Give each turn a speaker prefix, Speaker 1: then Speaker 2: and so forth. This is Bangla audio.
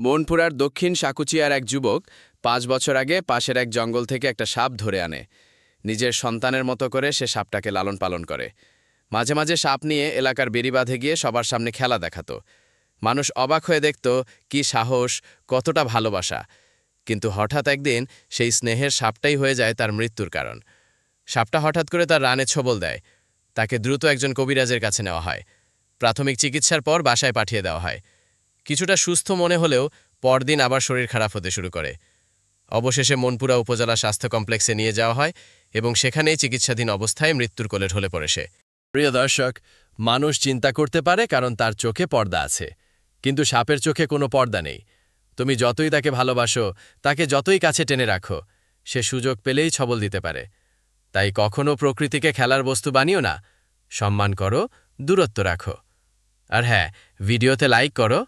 Speaker 1: মনপুরার দক্ষিণ সাকুচিয়ার এক যুবক পাঁচ বছর আগে পাশের এক জঙ্গল থেকে একটা সাপ ধরে আনে। নিজের সন্তানের মতো করে সে সাপটাকে লালন পালন করে। মাঝে মাঝে সাপ নিয়ে এলাকার বেড়িবাঁধে গিয়ে সবার সামনে খেলা দেখাতো। মানুষ অবাক হয়ে দেখত, কি সাহস, কতটা ভালোবাসা। কিন্তু হঠাৎ একদিন সেই স্নেহের সাপটাই হয়ে যায় তার মৃত্যুর কারণ। সাপটা হঠাৎ করে তার রানে ছবল দেয়। তাকে দ্রুত একজন কবিরাজের কাছে নেওয়া হয়। প্রাথমিক চিকিৎসার পর বাসায় পাঠিয়ে দেওয়া হয়। কিছুটা সুস্থ মনে হলেও পরদিন আবার শরীর খারাপ হতে শুরু করে। অবশেষে মনপুরা উপজেলা স্বাস্থ্য কমপ্লেক্সে নিয়ে যাওয়া হয় এবং সেখানেই চিকিৎসাধীন অবস্থায় মৃত্যুর কোলে ঢলে পড়ে সে। প্রিয় দর্শক, মানুষ চিন্তা করতে পারে কারণ তার চোখে পর্দা আছে। কিন্তু সাপের চোখে কোনো পর্দা নেই। তুমি যতই তাকে ভালোবাসো, তাকে যতই কাছে টেনে রাখো, সে সুযোগ পেলেই ছবল দিতে পারে। তাই কখনো প্রকৃতিকে খেলার বস্তু বানিও না। সম্মান করো, দূরত্ব রাখো। আর হ্যাঁ ভিডিওতে লাইক করো।